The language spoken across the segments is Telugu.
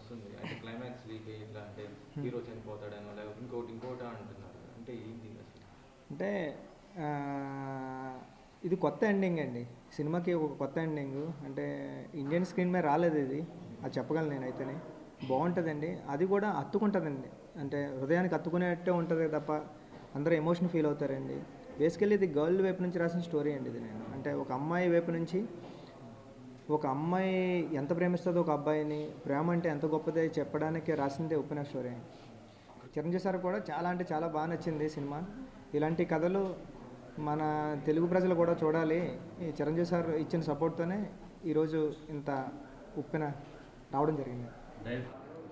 వస్తుంది. అంటే క్లైమాక్స్ లీక్ ఇట్లా అంటే హీరో చనిపోతాడనో లేకపోతే ఇంకోటి ఇంకోటి అంటున్నారు. అంటే ఏంటి అసలు? అంటే ఇది కొత్త ఎండింగ్ అండి. సినిమాకి ఒక కొత్త ఎండింగ్ అంటే ఇండియన్ స్క్రీన్ మీద రాలేదు ఇది. అది చెప్పగలను నేనైతేనే. బాగుంటుందండి. అది కూడా హత్తుకుంటుందండి అంటే హృదయానికి హత్తుకునేట్టే ఉంటుంది తప్ప అందరూ ఎమోషన్ ఫీల్ అవుతారండి. బేసికల్లీ ఇది గర్ల్ వైపు నుంచి రాసిన స్టోరీ అండి ఇది నేను. అంటే ఒక అమ్మాయి వైపు నుంచి ఒక అమ్మాయి ఎంత ప్రేమిస్తుందో ఒక అబ్బాయిని ప్రేమ అంటే ఎంత గొప్పది చెప్పడానికి రాసిందే ఉప్పిన స్టోరీ చిరంజీవి సార్ కూడా చాలా అంటే చాలా బాగా నచ్చింది సినిమా. ఇలాంటి కథలు మన తెలుగు ప్రజలు కూడా చూడాలి. ఈ చిరంజీవి సార్ ఇచ్చిన సపోర్ట్తోనే ఈరోజు ఇంత ఉప్పిన రావడం జరిగింది.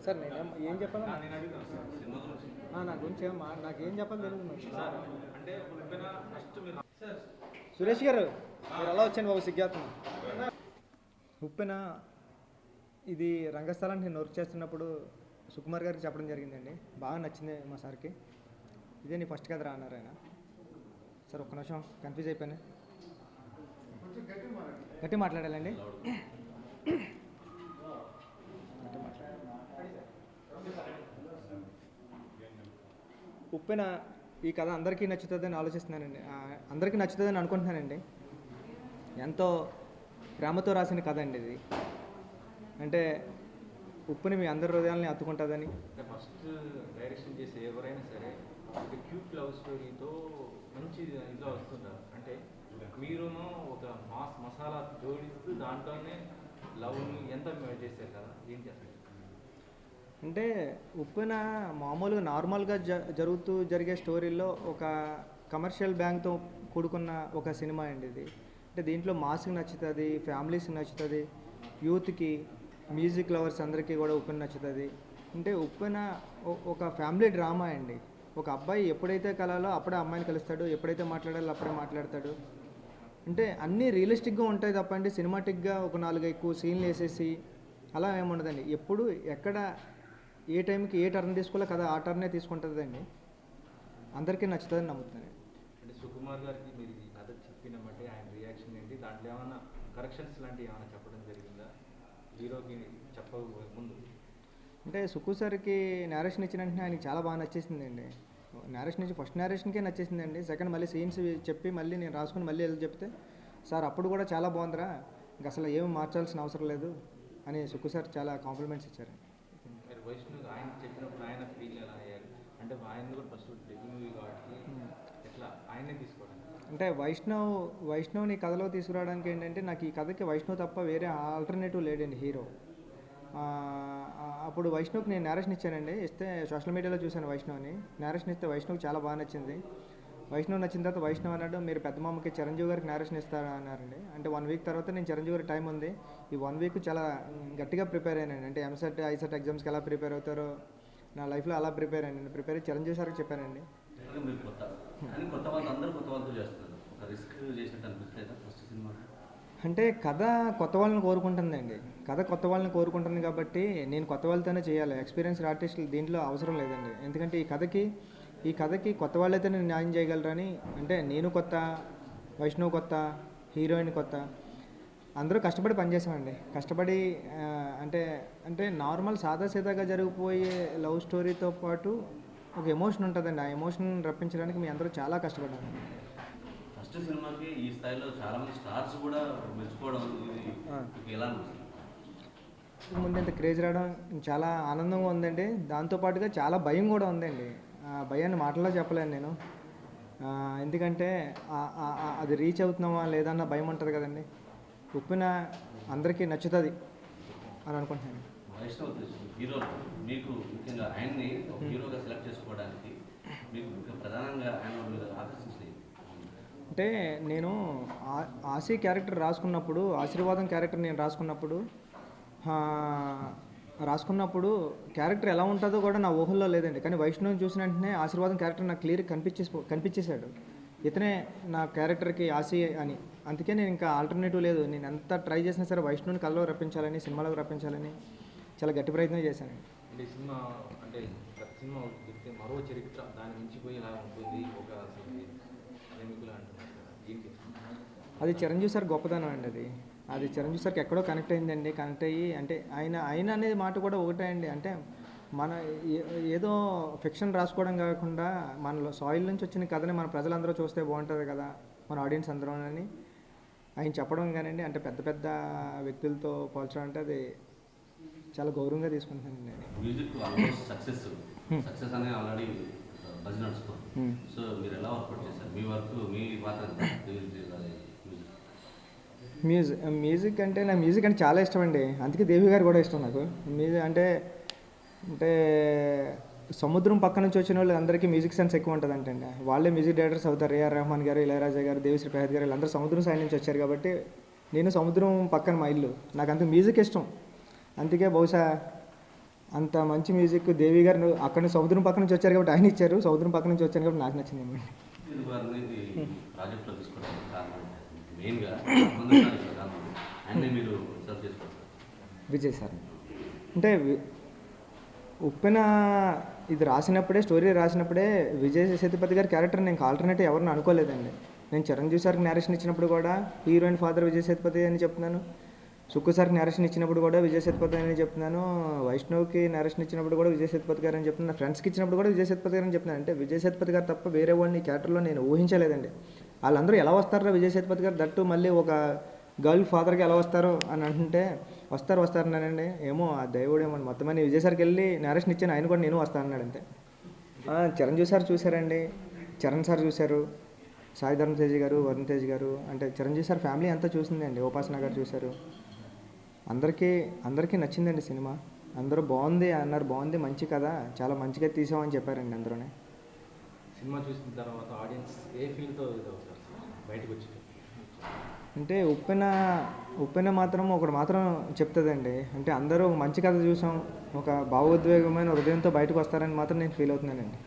సార్ నేను ఏం చెప్పాలి? నేను అడుగుతాను సార్ సినిమా గురించి. నా గురించి ఏం మా- నాకు ఏం చెప్పాలి తెలియదు సురేష్ గారు మీరు ఎలా వచ్చాను బాబు సిగ్గాత్మ ఉప్పెన ఇది రంగస్థలాన్ని నేను వర్క్ చేస్తున్నప్పుడు సుకుమార్ గారికి చెప్పడం జరిగిందండి. బాగా నచ్చింది మా సార్కి. ఇదే నీ ఫస్ట్ కథ రా అన్నారు ఆయన. సార్ ఒక్క నిమిషం కన్ఫ్యూజ్ అయిపోయాను. గట్టి మాట్లాడాలండి. గట్టి మాట్లాడాలి. ఉప్పెన ఈ కథ అందరికీ నచ్చుతుందని ఆలోచిస్తున్నానండి. అందరికీ నచ్చుతుందని అనుకుంటున్నానండి. ఎంతో ప్రేమతో రాసిన కథ అండి ఇది. అంటే ఉప్పుని మీ అందరి హృదయాల్ని అత్తుకుంటుందని. అంటే ఫస్ట్ డైరెక్షన్ చేసే ఎవరైనా సరే ఒక క్యూట్ లవ్ స్టోరీతో మంచి ఇదిలో వస్తుంటారు. అంటే మీరును ఒక మాస్ మసాలా జోడిస్తూ దాంట్లోనే లవ్ని ఎంత చేశారు కదా ఏం చేస్తారు? అంటే ఉప్పెన మామూలుగా నార్మల్గా జ జరుగుతూ జరిగే స్టోరీల్లో ఒక కమర్షియల్ బ్యాంక్తో కూడుకున్న ఒక సినిమా అండి ఇది. అంటే దీంట్లో మాస్కి నచ్చుతుంది ఫ్యామిలీస్కి నచ్చుతుంది యూత్కి మ్యూజిక్ లవర్స్ అందరికీ కూడా ఉప్పెన నచ్చుతుంది. అంటే ఉప్పెన ఒక ఫ్యామిలీ డ్రామా అండి. ఒక అబ్బాయి ఎప్పుడైతే కలాలో అప్పుడే అమ్మాయిని కలుస్తాడు ఎప్పుడైతే మాట్లాడాలో అప్పుడే మాట్లాడతాడు. అంటే అన్నీ రియలిస్టిక్గా ఉంటాయి తప్పండి. సినిమాటిక్గా ఒక నాలుగు ఎక్కువ సీన్లు వేసేసి అలా ఏముండదండి ఎప్పుడు ఎక్కడ ఏ టైంకి ఏ టర్న్ తీసుకోవాలో కదా ఆ టర్నే తీసుకుంటుందండి. అందరికీ నచ్చుతుందని నమ్ముతున్నాను. అంటే సుకుమార్ గారికి మీరు ఈ కథ చెప్పినమంటే ఆయన రియాక్షన్ ఏంటి దాంట్లో ఏమైనా కరెక్షన్స్ లాంటివి ఏమైనా చెప్పడం జరిగిందా? హీరోకి చెప్పక ముందు. అంటే సుక్కు సార్కి నేరేషన్ ఇచ్చిన వెంటనే ఆయనకి చాలా బాగా నచ్చేసిందండి. నేరేషన్ ఇచ్చి ఫస్ట్ నేరేషన్కే నచ్చేసిందండి. సెకండ్ మళ్ళీ సీన్స్ చెప్పి మళ్ళీ నేను రాసుకుని మళ్ళీ వెళ్ళి చెప్తే సార్ అప్పుడు కూడా చాలా బాగుందిరా. ఇంక అసలు ఏమి మార్చాల్సిన అవసరం లేదు అని సుక్కు సార్ చాలా కాంప్లిమెంట్స్ ఇచ్చారు. మీరు వైష్ణవ్ ఆయన చెప్పినప్పుడు ఆయన ఫీల్ ఎలా అయ్యారు? అంటే ఆయన కూడా ఫస్ట్ డెబ్యూ మూవీ కాబట్టి ఎట్లా? ఆయనే తీసుకోవడం అంటే వైష్ణవ్ వైష్ణవ్ని కథలో తీసుకురావడానికి ఏంటంటే నాకు ఈ కథకి వైష్ణవ్ తప్ప వేరే ఆల్టర్నేటివ్ లేడండి హీరో. అప్పుడు వైష్ణవ్కి నేను నేరేషన్ ఇచ్చానండి. ఇస్తే సోషల్ మీడియాలో చూశాను వైష్ణవ్ని. నేరేషన్ ఇస్తే వైష్ణవ్కి చాలా బాగా నచ్చింది. వైష్ణవ్ నచ్చిన తర్వాత వైష్ణవ్ అన్నాడు మీరు పెద్ద మామకి చిరంజీవి గారికి నేరేషన్ ఇస్తారా? అన్నారండి. అంటే వన్ వీక్ తర్వాత నేను చిరంజీవి గారి టైం ఉంది. ఈ వన్ వీక్ చాలా గట్టిగా ప్రిపేర్ అయ్యానండి అంటే ఎంసెట్ ఐసెట్ ఎగ్జామ్స్కి ఎలా ప్రిపేర్ అవుతారో నా లైఫ్లో అలా ప్రిపేర్ అయ్యాను ప్రిపేర్ అయ్యి చిరంజీవి సార్కి చెప్పానండి. కొత్త వాళ్ళు అందరూ కొత్త వాళ్ళతో చేస్తున్నారు. ఒక రిస్క్ చేసినట్టు ఫస్ట్ సినిమా? అంటే కథ కొత్త వాళ్ళని కోరుకుంటుందండి. కథ కొత్త వాళ్ళని కోరుకుంటుంది కాబట్టి నేను కొత్త వాళ్ళతోనే చేయాలి. ఎక్స్పీరియన్స్డ్ ఆర్టిస్టులు దీంట్లో అవసరం లేదండి. ఎందుకంటే ఈ కథకి ఈ కథకి కొత్త వాళ్ళైతే నేను న్యాయం చేయగలరని అంటే నేను కొత్త వైష్ణవ్ కొత్త హీరోయిన్ కొత్త అందరూ కష్టపడి పనిచేసామండి కష్టపడి అంటే అంటే నార్మల్ సాదాసీదాగా జరిగిపోయే లవ్ స్టోరీతో పాటు ఒక ఎమోషన్ ఉంటుందండి. ఆ ఎమోషన్ రప్పించడానికి మీ అందరూ చాలా కష్టపడ్డాను ఫస్ట్ సినిమాకి ఈ స్థాయిలో చాలా మంది స్టార్స్ కూడా మెచ్చుకోవడం ఎలా ముందు ఇంత క్రేజ్ రావడం చాలా ఆనందంగా ఉందండి. దాంతోపాటుగా చాలా భయం కూడా ఉందండి. ఆ భయాన్ని మాటల్లో చెప్పలేను నేను. ఎందుకంటే అది రీచ్ అవుతున్నామా లేదా అన్న భయం ఉంటుంది కదండి. ఉప్పిన అందరికీ నచ్చుతుంది అని అనుకుంటున్నాను. వైష్ణవ్ హీరో మీకు ముఖ్యంగా ఆయన్ని ఒక హీరోగా సెలెక్ట్ చేసుకోవడానికి మీకు ప్రధానంగా ఆయన మీరు ఆకర్షించినవి అంటే నేను ఆ- ఆశీ క్యారెక్టర్ రాసుకున్నప్పుడు ఆశీర్వాదం క్యారెక్టర్ నేను రాసుకున్నప్పుడు రాసుకున్నప్పుడు క్యారెక్టర్ ఎలా ఉంటుందో కూడా నా ఊహల్లో లేదండి. కానీ వైష్ణవ్ చూసిన వెంటనే ఆశీర్వాదం క్యారెక్టర్ నాకు క్లియర్ కనిపించేసి కనిపించేశాడు. ఇతనే నా క్యారెక్టర్కి ఆశీ అని. అందుకే నేను ఇంకా ఆల్టర్నేటివ్ లేదు. నేను ఎంత ట్రై చేసినా సరే వైష్ణవ్ని కళ్ళలో రప్పించాలని సినిమాలోకి రప్పించాలని. చాలా గట్టి ప్రయత్నం చేశాను అంటే ఈ సినిమా అంటే ప్రతి సినిమా ఒకటి చెప్తే మరో చరిత్ర దాని మించిపోయేలా ఉంటుంది ఒక అసలు ప్రేమికులు అంటున్నారు కదా దీనికి అది చిరంజీవి సార్ గొప్పదనం అండి అది. అది చిరంజీవి సార్కి ఎక్కడో కనెక్ట్ అయిందండి కనెక్ట్ అయ్యి అంటే ఆయన ఆయన అనేది మాట కూడా ఒకటే అండి. అంటే మన ఏదో ఫిక్షన్ రాసుకోవడం కాకుండా మన సాయిల్ నుంచి వచ్చిన కథని మన ప్రజలందరూ చూస్తే బాగుంటుంది కదా మన ఆడియన్స్ అందరూ అని ఆయన చెప్పడం కానండి అంటే పెద్ద పెద్ద వ్యక్తులతో పోల్చడం అంటే అది చాలా గౌరవంగా తీసుకుంటానండి నేను. మ్యూజిక్ ఆల్మోస్ట్ సక్సెస్ సక్సెస్ అనేది ఆల్రెడీ బజ్ నడుస్తుంది. సో మీరు ఎలా వర్కౌట్ చేశారు? మీ వర్క్ మీ పాత్ర? మ్యూజిక్ మ్యూజిక్ మ్యూజిక్ అంటే నాకు మ్యూజిక్ అంటే చాలా ఇష్టం అండి. అందుకే దేవి గారు కూడా ఇష్టం నాకు. మ్యూజిక్ అంటే అంటే సముద్రం పక్క నుంచి వచ్చిన వాళ్ళు అందరికీ మ్యూజిక్ సెన్స్ ఎక్కువ ఉంటుంది అంటండి వాళ్ళే మ్యూజిక్ డైరెక్టర్స్ అవుతారు. ఏఆర్ రెహమాన్ గారు ఇళయరాజా గారు దేవిశ్రీ ప్రసాద్ గారు వీళ్ళందరూ సముద్రం సైడ్ నుంచి వచ్చారు కాబట్టి నేను సముద్రం పక్కన మా ఇల్లు. నాకు అంత మ్యూజిక్ ఇష్టం. అందుకే బహుశా అంత మంచి మ్యూజిక్ దేవి గారు అక్కడ నుంచి సముద్రం పక్క నుంచి వచ్చారు కాబట్టి ఆయన ఇచ్చారు. సముద్రం పక్క నుంచి వచ్చారు కాబట్టి నాకు నచ్చింది చేసుకోవచ్చు. విజయ్ సార్. అంటే ఉప్పెన ఇది రాసినప్పుడే స్టోరీ రాసినప్పుడే విజయ్ సేతుపతి గారి క్యారెక్టర్ నేను ఆల్టర్నేటివ్ ఎవరిని అనుకోలేదండి. నేను చిరంజీవి సార్కి నేరేషన్ ఇచ్చినప్పుడు కూడా హీరోయిన్ ఫాదర్ విజయ్ సేతుపతి అని చెప్తున్నాను. సుక్కు సార్కి నరేషన్ ఇచ్చినప్పుడు కూడా విజయ్ సేతుపతి అని చెప్తున్నాను వైష్ణవ్కి నరేషన్ ఇచ్చినప్పుడు కూడా విజయ్ సేతుపతి గారు అని చెప్తున్నాను ఫ్రెండ్స్కి ఇచ్చినప్పుడు కూడా విజయ సేతుపతి గారు అని చెప్తున్నాను అంటే విజయ సేతుపతి గారు తప్ప వేరే వాడిని క్యారెక్టర్లో నేను ఊహించలేదండి. వాళ్ళందరూ ఎలా వస్తారో విజయ్ సేతుపతి గారు? దట్టు మళ్ళీ ఒక గర్ల్ ఫాదర్కి ఎలా వస్తారో అని అంటుంటే వస్తారు వస్తారు అన్నానండి ఏమో ఆ దేవుడు ఏమో మొత్తం అని విజయ్ సార్కి వెళ్ళి నరేషన్ ఇచ్చాను ఆయన కూడా నేను వస్తాను అన్నాడు అంతే. చిరంజీవి సార్ చూశారండి చరణ్ సార్ చూశారు. సాయి ధర్మ తేజ్ గారు వరుణ్ తేజ్ గారు అంటే చిరంజీవి సార్ ఫ్యామిలీ అంతా చూసిందండి. ఉపాసన గారు చూశారు. అందరికీ అందరికీ నచ్చిందండి సినిమా. అందరూ బాగుంది అన్నారు బాగుంది మంచి కదా చాలా మంచిగా తీసామని చెప్పారండి అందరూనే. సినిమా చూసిన తర్వాత ఆడియన్స్ ఏ ఫీల్తో బయటకు వచ్చి అంటే ఉప్పెన ఉప్పెన మాత్రం ఒకటి మాత్రం చెప్తుందండి. అంటే అందరూ మంచి కథ చూసాం ఒక భావోద్వేగమైన హృదయంతో బయటకు వస్తారని మాత్రం నేను ఫీల్ అవుతున్నానండి.